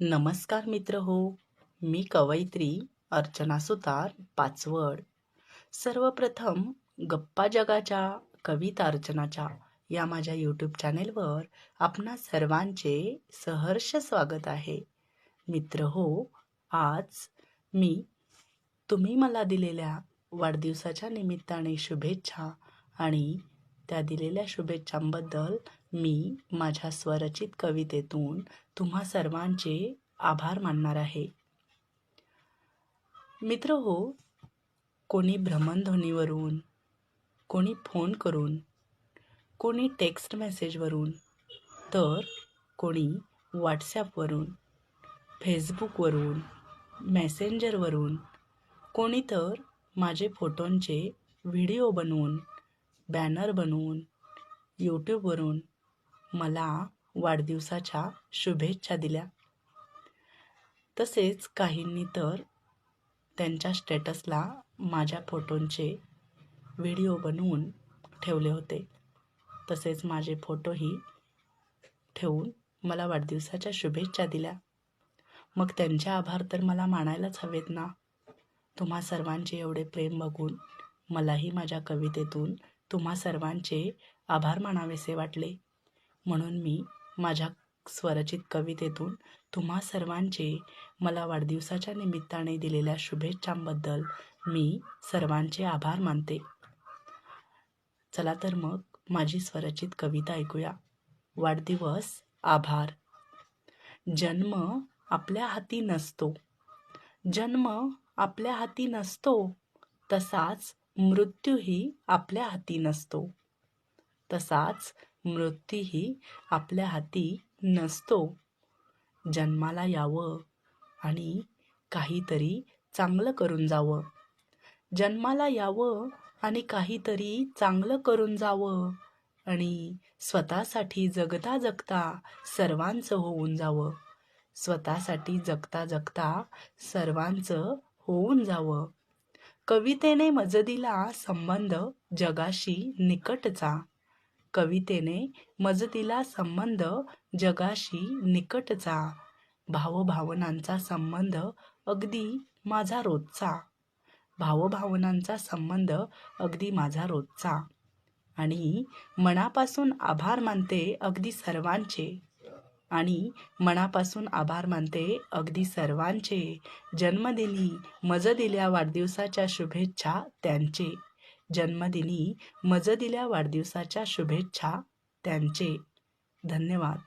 नमस्कार मित्र हो. मी कवयित्री अर्चना सुतार पाचवड. सर्वप्रथम गप्पा जगाच्या कविता अर्चनाच्या या माझ्या यूट्यूब चॅनेलवर आपणा सर्वांचे सहर्ष स्वागत आहे. मित्र हो आज मी तुम्ही मला दिलेल्या वाढदिवसाच्या निमित्ताने शुभेच्छा आणि त्या दिलेल्या शुभेच्छांबद्दल मी माझ्या स्वरचित कवितेतून तुम्हा सर्वांचे आभार मानणार आहे. मित्र हो कोणी भ्रमणध्वनीवरून कोणी फोन करून कोणी टेक्स्ट मेसेजवरून तर कोणी व्हॉट्सॲपवरून फेसबुकवरून मेसेंजरवरून कोणी तर माझे फोटोंचे व्हिडिओ बनवून बॅनर बनवून यूट्यूबवरून मला वाढदिवसाच्या शुभेच्छा दिल्या. तसेच काहींनी तर त्यांच्या स्टेटसला माझ्या फोटोंचे व्हिडिओ बनवून ठेवले होते. तसेच माझे फोटोही ठेवून मला वाढदिवसाच्या शुभेच्छा दिल्या. मग त्यांचे आभार तर मला मानायलाच हवेत ना? तुम्हा सर्वांचे एवढे प्रेम बघून मलाही माझ्या कवितेतून तुम्हा सर्वांचे आभार मानावेसे वाटले. म्हणून मी माझ्या स्वरचित कवितेतून तुम्हा सर्वांचे मला वाढदिवसाच्या निमित्ताने दिलेल्या शुभेच्छांबद्दल मी सर्वांचे आभार मानते. चला तर मग माझी स्वरचित कविता ऐकूया. वाढदिवस आभार. जन्म आपल्या हाती नसतो. जन्म आपल्या हाती नसतो. तसाच मृत्यूही आपल्या हाती नसतो. तसाच मृत्यूही आपल्या हाती नसतो. जन्माला यावं आणि काहीतरी चांगलं करून जावं. जन्माला यावं आणि काहीतरी चांगलं करून जावं आणि स्वतःसाठी जगता जगता सर्वांचं होऊन जावं. स्वतःसाठी जगता जगता सर्वांचं होऊन जावं. कवितेने मजदिला संबंध जगाशी निकटचा. कवितेने मजतीला संबंध जगाशी निकटचा भावभावनांचा संबंध अगदी माझा रोजचा. भावभावनांचा संबंध अगदी माझा रोजचा. आणि मनापासून आभार मानते अगदी सर्वांचे. आणि मनापासून आभार मानते अगदी सर्वांचे. जन्मदिनी मज दिल्या वाढदिवसाच्या शुभेच्छा त्यांचे. जन्मदिनी मज दिल्या वाढदिवसाच्या शुभेच्छा त्यांचे. धन्यवाद.